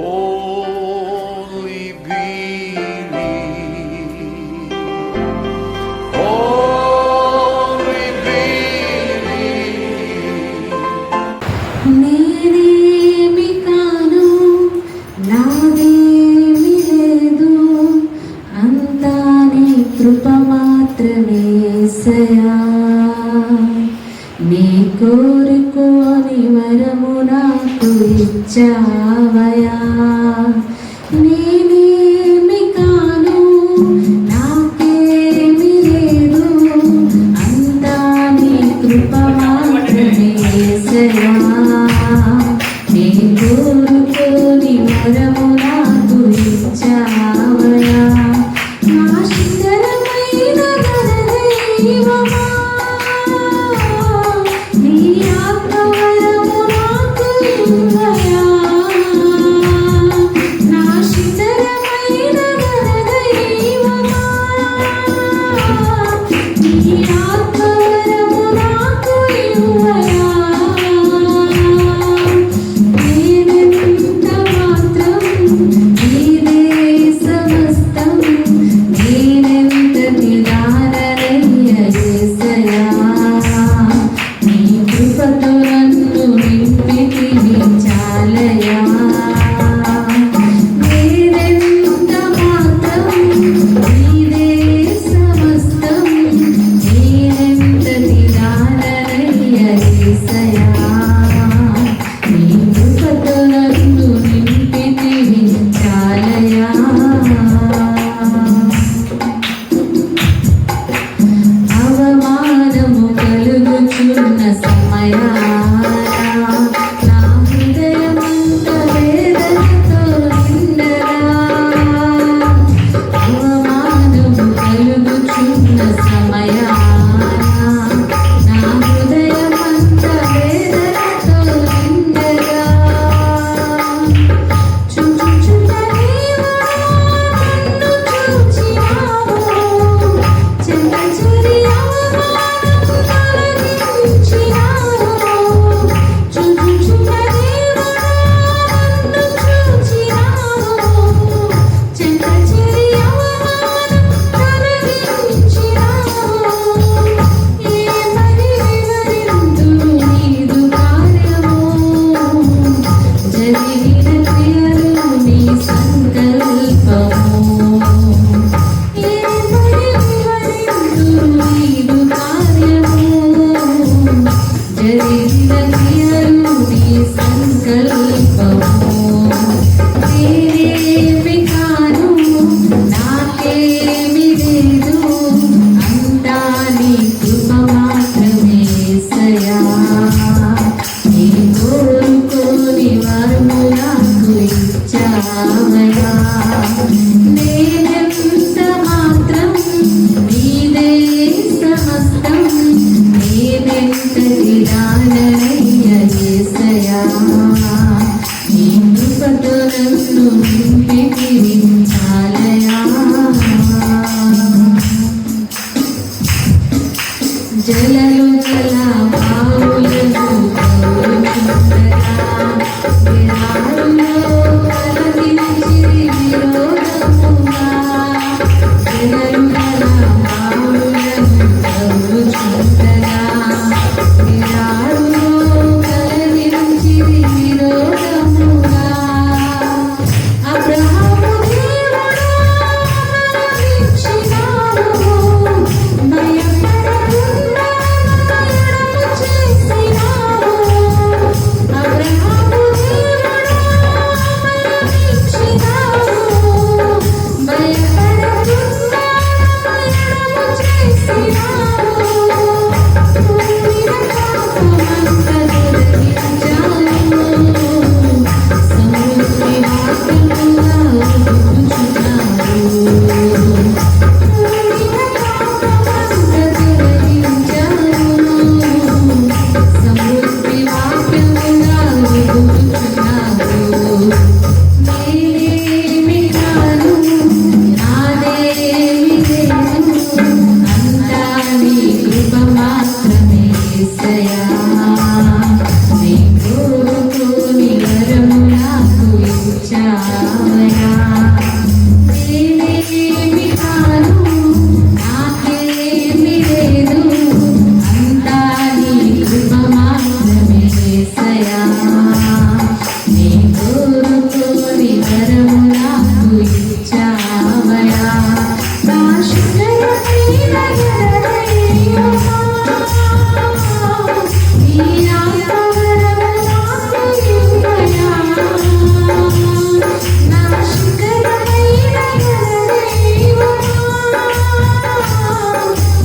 Only believe. Only believe. నేనేమి కాను నాదేమి లేదు అంతా నీ కృప మాత్రమే సయా నీ కోరుకోని వరమునా तुम जावया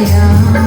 Maya.